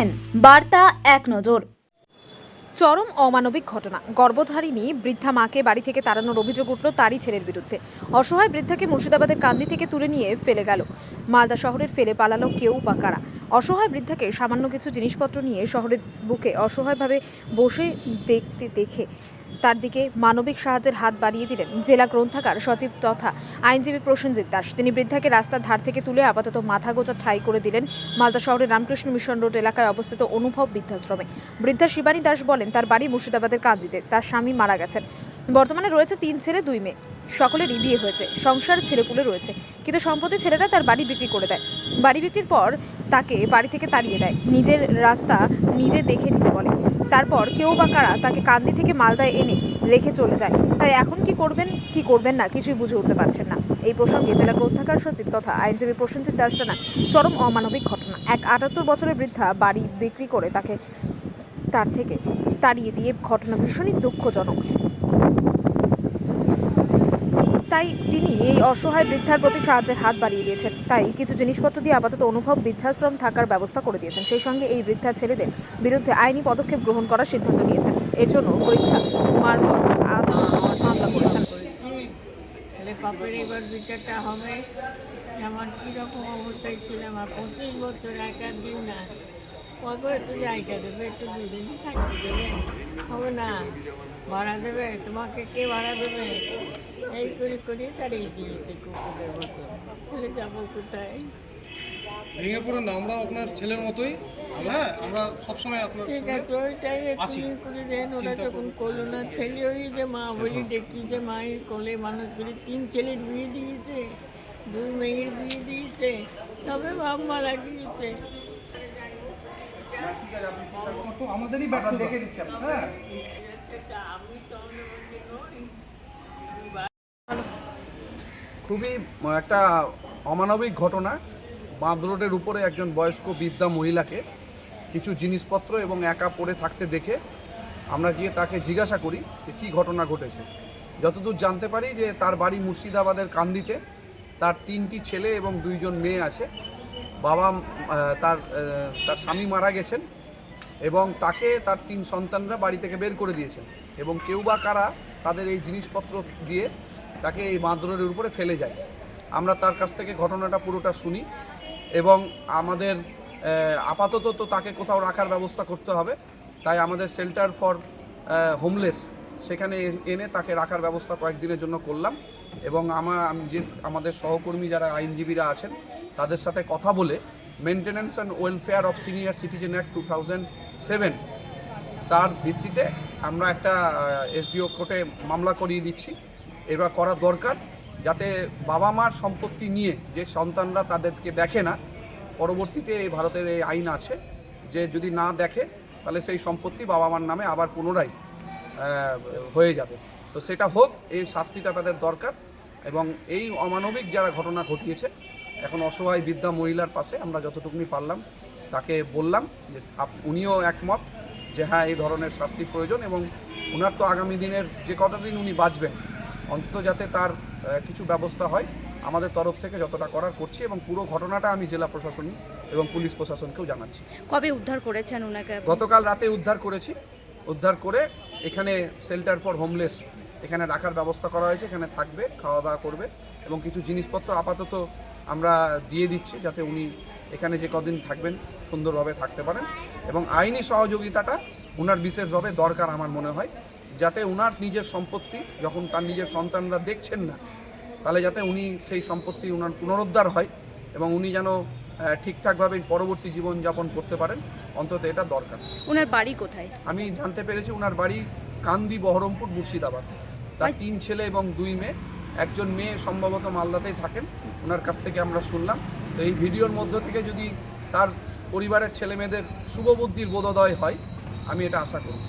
দেখছেন বার্তা এক নজর। চরম অমানবিক ঘটনা। গর্ভধারিণী বৃদ্ধা মাকে বাড়ি থেকে তাড়ানোর অভিযোগ উঠল তারই ছেলের বিরুদ্ধে। অসহায় বৃদ্ধাকে মুর্শিদাবাদের কান্দি থেকে তুলে নিয়ে ফেলে গেল। মালদা শহরের ফেলে পালালো কেউ বা কারা? অসহায় বৃদ্ধাকে সামান্য কিছু জিনিসপত্র নিয়ে শহরের বুকে অসহায়ভাবে বসে দেখতে দেখে তার দিকে মানবিক সাহায্যের হাত বাড়িয়ে দিলেন জেলা গ্রন্থাগার সচিব তথা আইনজীবী প্রসেনজিৎ দাস। তিনি বৃদ্ধাকে রাস্তার ধার থেকে তুলে আপাতত মাথা গোচা ঠাই করে দিলেন মালদা শহরের রামকৃষ্ণ মিশন রোড এলাকায় অবস্থিত অনুভব বৃদ্ধাশ্রমে। বৃদ্ধা শিবানী দাস বলেন, তার বাড়ি মুর্শিদাবাদের কান্দিতে। তার স্বামী মারা গেছেন। বর্তমানে রয়েছে তিন ছেলে, দুই মেয়ে। সকলেরই বিয়ে হয়েছে। সংসার ছেলেপুলে রয়েছে। কিন্তু সম্প্রতি ছেলেরা তার বাড়ি বিক্রি করে দেয়। বাড়ি বিক্রির পর তাকে বাড়ি থেকে তাড়িয়ে দেয়। নিজের রাস্তা নিজে দেখে নিতে বলে। তারপর কেউ বা কারা তাকে কান্দি থেকে মালদায় এনে রেখে চলে যায়। তাই এখন কি করবেন কি করবেন না কিছুই বুঝে উঠতে পারছেন না। এই প্রসঙ্গে জেলা গ্রন্থাগার সচিব তথা আইনজীবী প্রসেনজিৎ দাস জানান, চরম অমানবিক ঘটনা। এক আটাত্তর বছরের বৃদ্ধা বাড়ি বিক্রি করে তাকে তার থেকে তাড়িয়ে দিয়ে ঘটনা ভীষণই দুঃখজনক। তাই তিনি এই অসহায় বৃদ্ধার প্রতি সাহায্যের হাত বাড়িয়ে দিয়েছেন। তাই কিছু জিনিসপত্র দিয়ে আপাতত অনুভব বৃদ্ধাশ্রম থাকার ব্যবস্থা করে দিয়েছেন। সেই সঙ্গে এই বৃদ্ধা ছেলেদের বিরুদ্ধে আইনি পদক্ষেপ গ্রহণ করার সিদ্ধান্ত নিয়েছেন। এর জন্য বৃদ্ধা মারফত মামলা করেছেন। বিচারটা হবে? অবস্থায় ছিলাম আর পঁচিশ বছর দিন না। কত একটু জায়গা দেবে একটু দুদিন থাকতে দেবে। হবে না ভাড়া দেবে তোমাকে কে ভাড়া দেবে? এই করে করে তাড়িয়ে দিয়েছে কুকুরের মতো। তাহলে যাব কোথায়? ভেঙে পড়ুন না আমরা আপনার ছেলের মতোই। হ্যাঁ আমরা সবসময় আপনার ঠিক আছে ওইটাই আছি। একটু করে দেন ওরা চিন্তা যখন করল না ছেলে ওই যে মা বলি দেখি যে মায়ের কোলে মানুষ করে তিন ছেলের বিয়ে দিয়েছে দুই মেয়ের বিয়ে দিয়েছে তবে বাপ মারা গিয়েছে। তো আমাদেরই ব্যর্থতা দেখে দিচ্ছি হ্যাঁ। খুবই একটা অমানবিক ঘটনা। বাঁধ রোডের উপরে একজন বয়স্ক বৃদ্ধা মহিলাকে কিছু জিনিসপত্র এবং একা পড়ে থাকতে দেখে আমরা গিয়ে তাকে জিজ্ঞাসা করি যে কী ঘটনা ঘটেছে। যতদূর জানতে পারি যে তার বাড়ি মুর্শিদাবাদের কান্দিতে তার তিনটি ছেলে এবং দুইজন মেয়ে আছে। বাবা তার তার স্বামী মারা গেছেন এবং তাকে তার তিন সন্তানরা বাড়ি থেকে বের করে দিয়েছেন এবং কেউ বা কারা তাদের এই জিনিসপত্র দিয়ে তাকে এই বাঁদরের উপরে ফেলে যায়। আমরা তার কাছ থেকে ঘটনাটা পুরোটা শুনি এবং আমাদের আপাতত তো তাকে কোথাও রাখার ব্যবস্থা করতে হবে। তাই আমাদের শেল্টার ফর হোমলেস সেখানে এনে তাকে রাখার ব্যবস্থা কয়েকদিনের জন্য করলাম। এবং আমার, আমি যে, আমাদের সহকর্মী যারা আইনজীবীরা আছেন, তাদের সাথে কথা বলে maintenance and welfare of senior citizen act two thousand seven তার ভিত্তিতে আমরা একটা এসডিও কোর্টে মামলা করিয়ে দিচ্ছি। এবার করা দরকার যাতে বাবা মার সম্পত্তি নিয়ে যে সন্তানরা তাদেরকে দেখে না, পরবর্তীতে এই ভারতের এই আইন আছে যে যদি না দেখে, তাহলে সেই সম্পত্তি বাবা মার নামে আবার পুনরায় হয়ে যাবে। তো সেটা হোক এই শাস্তিটা তাদের দরকার। এবং এই অমানবিক যারা ঘটনা ঘটিয়েছে এখন অসহায় বৃদ্ধা মহিলার পাশে আমরা যতটুকুনি পারলাম তাকে বললাম যে উনিও একমত যে হ্যাঁ এই ধরনের শাস্তি প্রয়োজন এবং ওনার তো আগামী দিনের যে কটা দিন উনি বাঁচবেন অন্তত যাতে তার কিছু ব্যবস্থা হয় আমাদের তরফ থেকে যতটা করার করছি এবং পুরো ঘটনাটা আমি জেলা প্রশাসন এবং পুলিশ প্রশাসনকেও জানাচ্ছি। কবে উদ্ধার করেছেন ওনাকে গতকাল রাতে উদ্ধার করেছি। উদ্ধার করে এখানে শেল্টার ফর হোমলেস এখানে রাখার ব্যবস্থা করা হয়েছে এখানে থাকবে খাওয়া দাওয়া করবে এবং কিছু জিনিসপত্র আপাতত আমরা দিয়ে দিচ্ছি যাতে উনি এখানে যে কদিন থাকবেন সুন্দরভাবে থাকতে পারেন এবং আইনি সহযোগিতাটা ওনার বিশেষভাবে দরকার আমার মনে হয় যাতে উনার নিজের সম্পত্তি যখন তার নিজের সন্তানরা দেখছেন না তাহলে যাতে উনি সেই সম্পত্তি উনার পুনরুদ্ধার হয় এবং উনি যেন ঠিকঠাকভাবে পরবর্তী জীবনযাপন করতে পারেন অন্তত এটা দরকার। ওনার বাড়ি কোথায়? আমি জানতে পেরেছি ওনার বাড়ি কান্দি বহরমপুর মুর্শিদাবাদ। তার তিন ছেলে এবং দুই মেয়ে। একজন মেয়ে সম্ভবত মালদাতেই থাকেন। ওনার কাছ থেকে আমরা শুনলাম। তো এই ভিডিওর মধ্য থেকে যদি তার পরিবারের ছেলে মেয়েদের শুভবুদ্ধির বোধোদয় হয় আমি এটা আশা করি